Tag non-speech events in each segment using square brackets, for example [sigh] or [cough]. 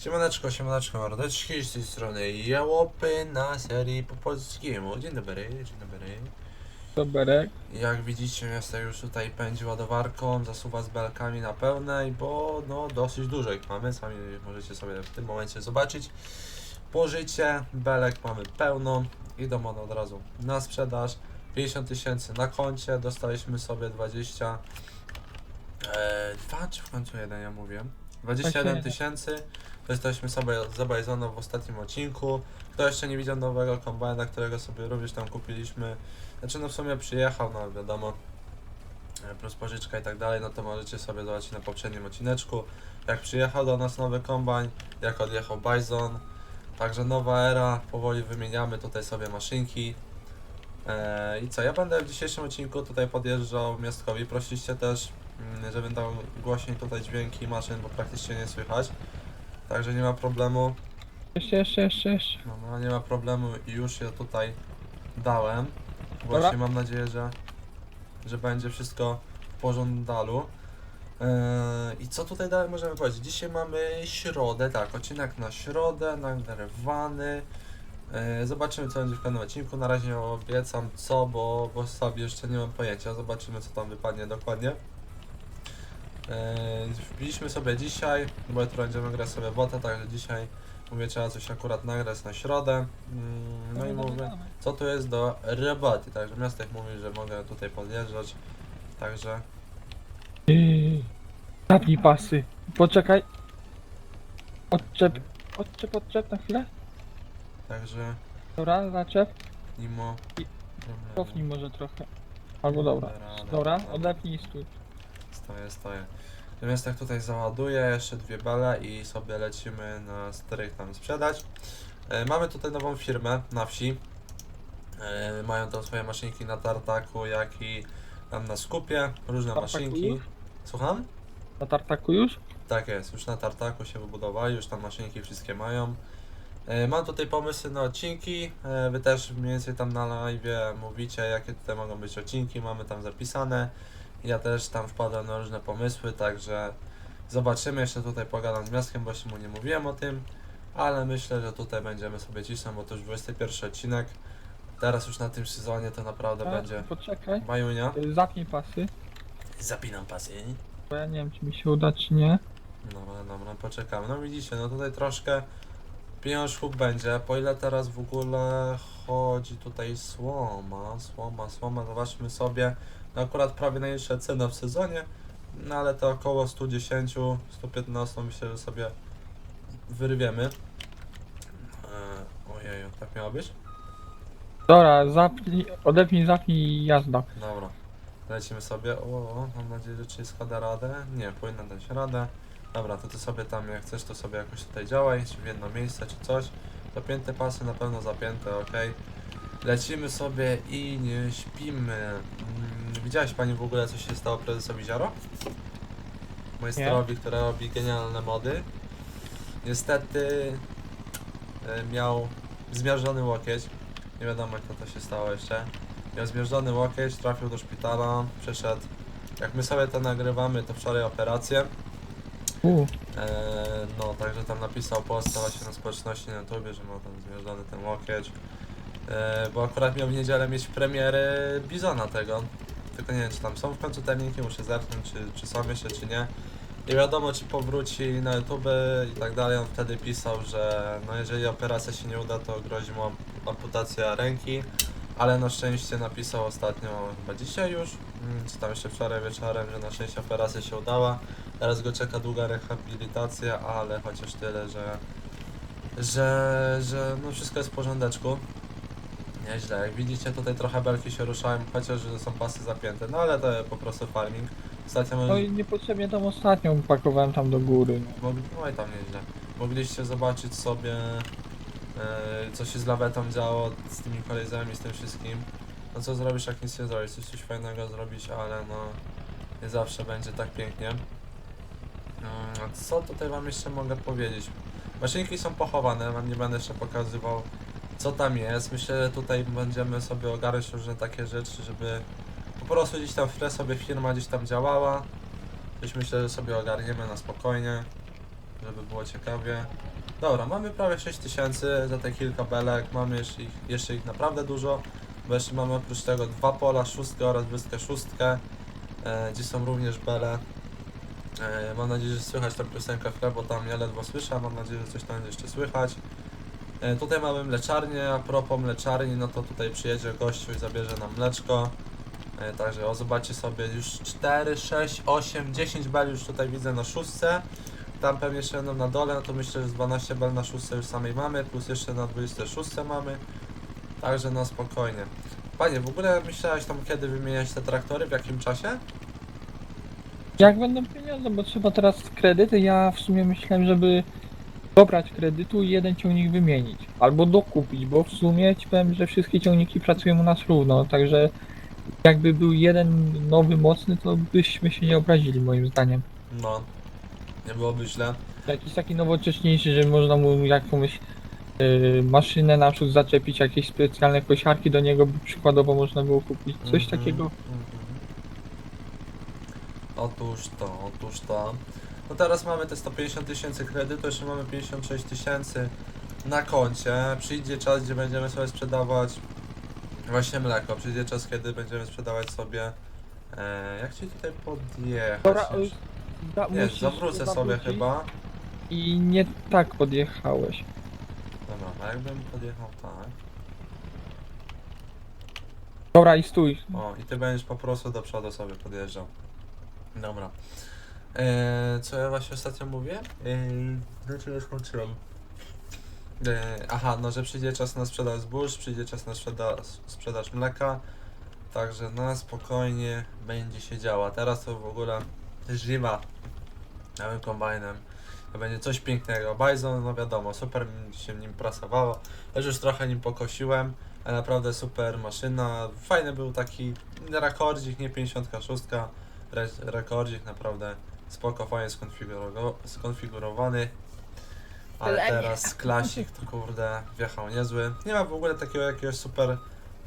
Siemaneczko, siemaneczko, mordeczki, z tej strony Jałopy na serii po polskiemu. Dzień dobry, dzień dobry. Doberek. Jak widzicie, miasto już tutaj pędzi ładowarką, zasuwa z belkami na pełnej, bo no dosyć dużo ich mamy, sami możecie sobie w tym momencie zobaczyć. Pożycie, belek mamy pełno, idą one od razu na sprzedaż. 50 tysięcy na koncie, dostaliśmy sobie 20, e, dwa czy w końcu jeden, ja mówię. 21 tysięcy, dostaliśmy sobie za Bajzona w ostatnim odcinku. Kto jeszcze nie widział nowego kombajna, którego sobie również tam kupiliśmy, znaczy no w sumie przyjechał, no wiadomo, e, plus pożyczka i tak dalej, no to możecie sobie zobaczyć na poprzednim odcineczku, jak przyjechał do nas nowy kombajn, jak odjechał Bison, także nowa era, powoli wymieniamy tutaj sobie maszynki. E, I co, ja będę w dzisiejszym odcinku tutaj podjeżdżał miastkowi, prosiliście też, żebym dał głośniej tutaj dźwięki maszyn, bo praktycznie nie słychać, także nie ma problemu. Jeszcze, jeszcze, jeszcze, jeszcze. No, no nie ma problemu i już je tutaj dałem. Właśnie mam nadzieję, że, że będzie wszystko w pożądalu. Eee, I co tutaj dalej możemy powiedzieć? Dzisiaj mamy środę, tak, odcinek na środę, nagrywany. Eee, zobaczymy co będzie w kolejnym odcinku. Na razie obiecam co, bo, bo sobie jeszcze nie mam pojęcia. Zobaczymy co tam wypadnie dokładnie. Eee, wbiliśmy sobie dzisiaj, bo jutro będziemy grać sobie bota, także dzisiaj Mówię, trzeba coś akurat nagrać na środę. Mm, No i mówię, co tu jest do roboty. Także miastek mówi, że mogę tutaj podjeżdżać. Także Yy, Zapnij pasy. Poczekaj. Odczep, odczep, odczep na chwilę. Także Dobra, zaczep. mimo problemu. Cofnij może trochę. Albo dobra. Dobra, radę. odepnij i stój. Stoję, stoję. Miastek tutaj załaduje jeszcze dwie bele i sobie lecimy na strych tam sprzedać. E, mamy tutaj nową firmę na wsi. E, mają tam swoje maszynki na tartaku, jak i tam na skupie. Różne Tartaku maszynki. już? Słucham? Na tartaku już? Tak jest, już na tartaku się wybudowali, już tam maszynki wszystkie mają. E, Mam tutaj pomysły na odcinki. e, Wy też mniej więcej tam na live mówicie, jakie tutaj mogą być odcinki, mamy tam zapisane. Ja też tam wpadłem na różne pomysły, także zobaczymy. Jeszcze tutaj pogadam z miastkiem, bo jeszcze mu nie mówiłem o tym, ale myślę, że tutaj będziemy sobie cisnąć, bo to już 21 odcinek. Teraz już na tym sezonie to naprawdę A, będzie Poczekaj. majunia. Yy, Zapnij pasy. Zapinam pasy. Bo ja nie wiem, czy mi się uda, czy nie. Dobra, dobra, poczekamy. No widzicie, no tutaj troszkę pieniążków będzie. Po ile teraz w ogóle chodzi tutaj słoma, słoma, słoma, zobaczmy sobie. No akurat prawie najniższa cena w sezonie, no ale to około 110, 115 myślę, że sobie wyrwiemy. Eee, ojeju, tak miało być? Dobra, zapnij, odepnij, zapnij i jazda. Dobra, lecimy sobie. O, o, mam nadzieję, że wszystko da radę. Nie, powinna dać radę. Dobra, to ty sobie tam jak chcesz, to sobie jakoś tutaj działaj, czy w jedno miejsce, czy coś. Zapięte pasy na pewno zapięte, ok. Lecimy sobie i nie śpimy. Mm, widziałaś pani w ogóle, co się stało prezesowi Ziaro? Majstrowi, który robi genialne mody. Niestety e, miał zmiażdżony łokieć. Nie wiadomo jak to, się stało jeszcze. Miał zmierzony łokieć, trafił do szpitala, przeszedł. Jak my sobie to nagrywamy, to wczoraj operację. U, Eee, no, także tam napisał post na społeczności na YouTube, że ma tam zmierzony ten łokieć. Eee, bo akurat miał w niedzielę mieć premiery Bizona tego. Tylko nie wiem, czy tam są w końcu terminki, muszę zerknąć, czy, czy są jeszcze, czy nie. Nie wiadomo, czy powróci na YouTube i tak dalej. On wtedy pisał, że no jeżeli operacja się nie uda, to grozi mu amputacja ręki. Ale na szczęście napisał ostatnio, chyba dzisiaj już, mm, czy tam jeszcze wczoraj wieczorem, że na szczęście operacja się udała. Teraz go czeka długa rehabilitacja, ale chociaż tyle, że, że, że no wszystko jest w porządeczku. Nieźle, jak widzicie tutaj trochę belki się ruszają, chociaż są pasy zapięte, no ale to po prostu farming. Ostatnio no i niepotrzebnie tą ostatnią pakowałem tam do góry. No. Mogli, no i tam nieźle. Mogliście zobaczyć sobie, e, co się z lawetą działo, z tymi kolejzami, z tym wszystkim. No co zrobisz, jak nic nie zrobisz? Chcesz coś fajnego zrobić, ale no nie zawsze będzie tak pięknie. Mm, a co tutaj wam jeszcze mogę powiedzieć? Maszynki są pochowane, wam nie będę jeszcze pokazywał co tam jest. Myślę, że tutaj będziemy sobie ogarnąć różne takie rzeczy, żeby po prostu gdzieś tam w tle sobie firma gdzieś tam działała. Coś myślę, że sobie ogarniemy na spokojnie. żeby było ciekawie. Dobra, mamy prawie 6000 za te kilka belek, mamy jeszcze ich, jeszcze ich naprawdę dużo, bo jeszcze mamy oprócz tego dwa pola, szóstkę oraz wyspkę szóstkę, e, gdzie są również bele. E, mam nadzieję, że słychać tę piosenkę w tle, bo tam ja ledwo słyszę, mam nadzieję, że coś tam jeszcze słychać. E, tutaj mamy mleczarnię, a propos mleczarni, no to tutaj przyjedzie gościu i zabierze nam mleczko. E, Także o, zobaczcie sobie już 4, 6, 8, 10 bel już tutaj widzę na szóstce. Tam pewnie jeszcze będą na dole, no to myślę, że z 12 bel na szóstce już samej mamy, plus jeszcze na 26 mamy. Także no spokojnie. Panie, w ogóle myślałeś tam kiedy wymieniać te traktory, w jakim czasie? Jak będą pieniądze, bo trzeba teraz kredyty, ja w sumie myślałem, żeby dobrać kredytu i jeden ciągnik wymienić. Albo dokupić, bo w sumie ci powiem, że wszystkie ciągniki pracują u nas równo, także jakby był jeden nowy, mocny, to byśmy się nie obrazili moim zdaniem. No, nie byłoby źle. Jakiś taki nowocześniejszy, że można mu jakąś yy, maszynę na przód zaczepić, jakieś specjalne kosiarki do niego by przykładowo można było kupić, coś Mhm, takiego. mhm. Otóż to, otóż to. No teraz mamy te 150 tysięcy kredytu, jeszcze mamy 56 tysięcy na koncie. Przyjdzie czas, gdzie będziemy sobie sprzedawać właśnie mleko. Przyjdzie czas, kiedy będziemy sprzedawać sobie. E, jak ci tutaj podjechać? Dobra, y, da, Nie, musisz zawrócę sobie chyba. I nie tak podjechałeś. Dobra, a jakbym podjechał tak. Dobra i stój. O, i ty będziesz po prostu do przodu sobie podjeżdżał. Dobra. Eee, co ja właśnie ostatnio mówię? Eee, do czego skończyłem? Eee, aha, no że przyjdzie czas na sprzedaż zbóż, przyjdzie czas na sprzeda sprzedaż mleka. Także na spokojnie będzie się działa. Teraz to w ogóle zima nowym kombajnem. To będzie coś pięknego. Bison, no wiadomo, super się nim prasowało. Też już trochę nim pokosiłem. Ale naprawdę super maszyna. Fajny był taki rekordzik, nie 56. Re rekordzik naprawdę spoko, fajnie skonfiguro skonfigurowany. Ale teraz klasik to kurde wjechał niezły. Nie ma w ogóle takiego jakiegoś super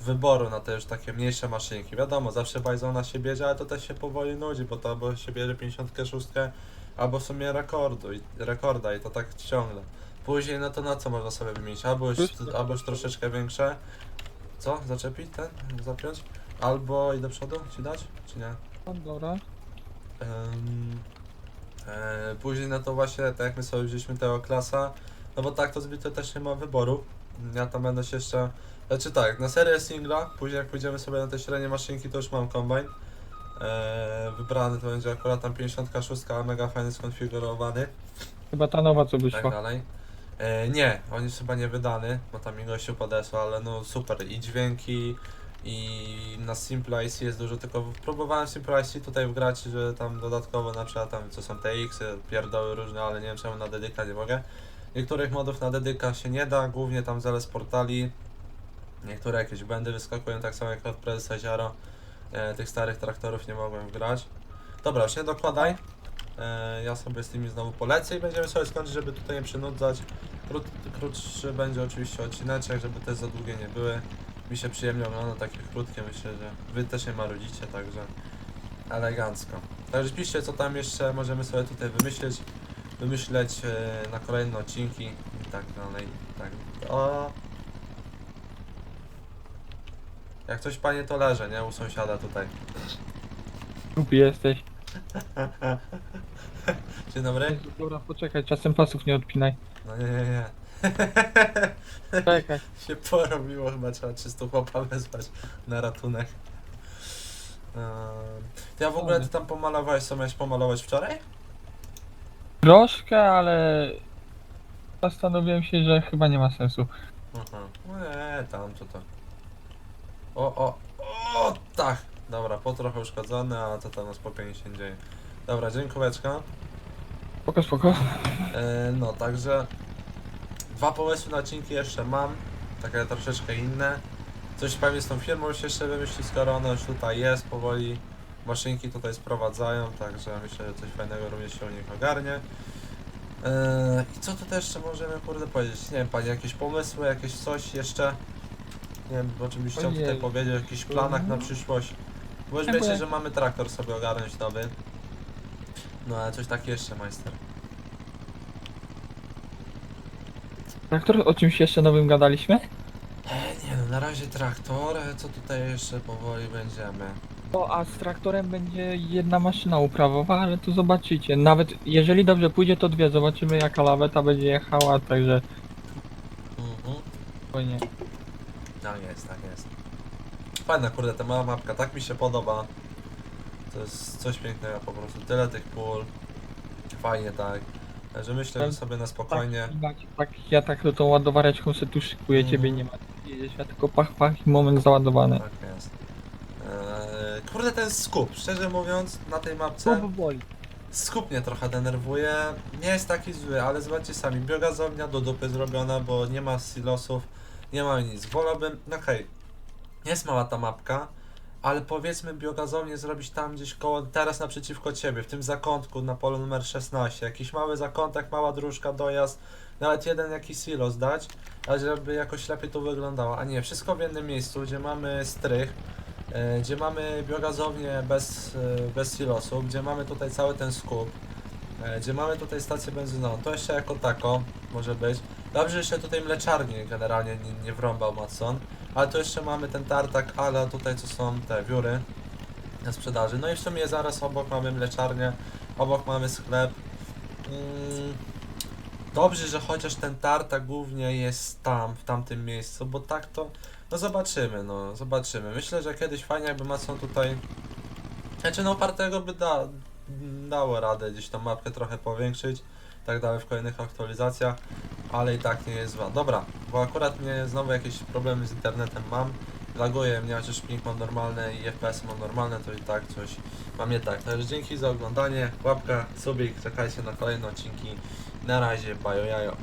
wyboru na te już takie mniejsze maszynki. Wiadomo, zawsze Bizona się bierze, ale to też się powoli nudzi, bo to albo się bierze 56, albo w sumie rekordu, i, rekorda i to tak ciągle. Później no to na co można sobie wymienić? Albo już, albo już troszeczkę większe. Co? Zaczepić ten? Zapiąć? Albo i do przodu ci dać? Czy nie? No, E, później no to właśnie, tak jak my sobie wzięliśmy tego klasa, no bo tak to zbyt też nie ma wyboru. Ja tam będę się jeszcze, znaczy tak, na serię singla, później jak pójdziemy sobie na te średnie maszynki, to już mam kombajn. E, wybrany to będzie akurat tam 56, mega fajny skonfigurowany Chyba ta nowa co tak wyszła. dalej. E, nie, on jest chyba nie wydany, bo tam mi gościu podesłał, ale no super i dźwięki i na Simple IC jest dużo, tylko próbowałem Simple IC tutaj wgrać, że tam dodatkowo na przykład tam co są TX, -y, pierdoły różne, ale nie wiem czemu na dedyka nie mogę. Niektórych modów na dedyka się nie da, głównie tam z portali. Niektóre jakieś błędy wyskakują, tak samo jak od prezesa Ziaro. E, tych starych traktorów nie mogłem wgrać. Dobra, już nie dokładaj. E, ja sobie z tymi znowu polecę i będziemy sobie skończyć, żeby tutaj nie przynudzać. Krót, krótszy będzie oczywiście odcineczek, żeby te za długie nie były. Mi się przyjemnie ogląda takie krótkie, myślę, że wy też nie marudzicie, także elegancko. Także piszcie co tam jeszcze możemy sobie tutaj wymyśleć, wymyśleć e, na kolejne odcinki i tak dalej. Tak. O. Jak coś panie to leżę, nie? U sąsiada tutaj. Głupi jesteś. [laughs] Dzień dobry. Dobra, poczekaj, czasem pasów nie odpinaj. No nie, nie, nie. Czekaj. [laughs] się porobiło, chyba trzeba 300 chłopa wezwać na ratunek. Ehm, ja w ogóle ty tam pomalowałeś, co miałeś pomalować wczoraj? Troszkę, ale zastanowiłem się, że chyba nie ma sensu. Aha. No nie, tam to. O, o, o, tak. Dobra, po trochę uszkodzony, a to tam na spokojnie się dzieje. Dobra, dziękoweczka. Spoko, spoko. E, no, także dwa pomysły na odcinki jeszcze mam, takie troszeczkę inne. Coś pewnie z tą firmą się jeszcze wymyśli, skoro ona już tutaj jest, powoli maszynki tutaj sprowadzają, także myślę, że coś fajnego również się u nich ogarnie. E, I co tutaj jeszcze możemy kurde powiedzieć? Nie wiem, panie, jakieś pomysły, jakieś coś jeszcze? Nie wiem, o czym byś chciał tutaj powiedzieć, o jakichś planach na przyszłość. Bo już wiecie, że mamy traktor sobie ogarnąć nowy. No ale coś takie jeszcze, majster. Traktor, o czymś jeszcze nowym gadaliśmy? E, nie no, na razie traktor, e, co tutaj jeszcze powoli będziemy. O, a z traktorem będzie jedna maszyna uprawowa, ale to zobaczycie. Nawet jeżeli dobrze pójdzie, to dwie. Zobaczymy jaka laweta będzie jechała, także Mhm. spokojnie. Tak jest, tak jest. Fajna kurde, ta mała mapka, tak mi się podoba. To jest coś pięknego po prostu, tyle tych pól. Fajnie tak. Także myślę, że sobie na spokojnie. Tak, tak, ja tak to tą ładowareczką se tu szykuję, Mhm. ciebie nie ma. Jedziesz, ja tylko pach, pach i moment załadowany. Tak jest. Eee, kurde, ten skup, szczerze mówiąc, na tej mapce. boli. Skup mnie trochę denerwuje. Nie jest taki zły, ale zobaczcie sami, biogazownia do dupy zrobiona, bo nie ma silosów, nie ma nic. Wolałbym, no hej, jest mała ta mapka, ale powiedzmy biogazownię zrobić tam gdzieś koło, teraz naprzeciwko ciebie, w tym zakątku na polu numer 16. Jakiś mały zakątek, mała dróżka, dojazd, nawet jeden jakiś silos dać, a żeby jakoś lepiej to wyglądało. A nie, wszystko w jednym miejscu, gdzie mamy strych, e, gdzie mamy biogazownię bez, e, bez silosu, gdzie mamy tutaj cały ten skup, e, gdzie mamy tutaj stację benzynową. To jeszcze jako tako może być. Dobrze, że jeszcze tutaj mleczarnię generalnie nie, nie wrąbał Matson, ale to jeszcze mamy ten tartak, ale tutaj co są te wióry na sprzedaży. No i w sumie zaraz obok mamy mleczarnię, obok mamy sklep. Mm, Dobrze, że chociaż ten tartak głównie jest tam, w tamtym miejscu, bo tak to, no zobaczymy, no zobaczymy. Myślę, że kiedyś fajnie jakby Matson tutaj, znaczy no opartego by da, dało radę gdzieś tą mapkę trochę powiększyć, tak dalej w kolejnych aktualizacjach, ale i tak nie jest zła. Dobra, bo akurat mnie znowu jakieś problemy z internetem mam, laguje mnie, chociaż ping mam normalne i FPS mam normalne, to i tak coś mam nie tak. Także dzięki za oglądanie, łapka, subik, czekajcie na kolejne odcinki. Na razie, bajo jajo.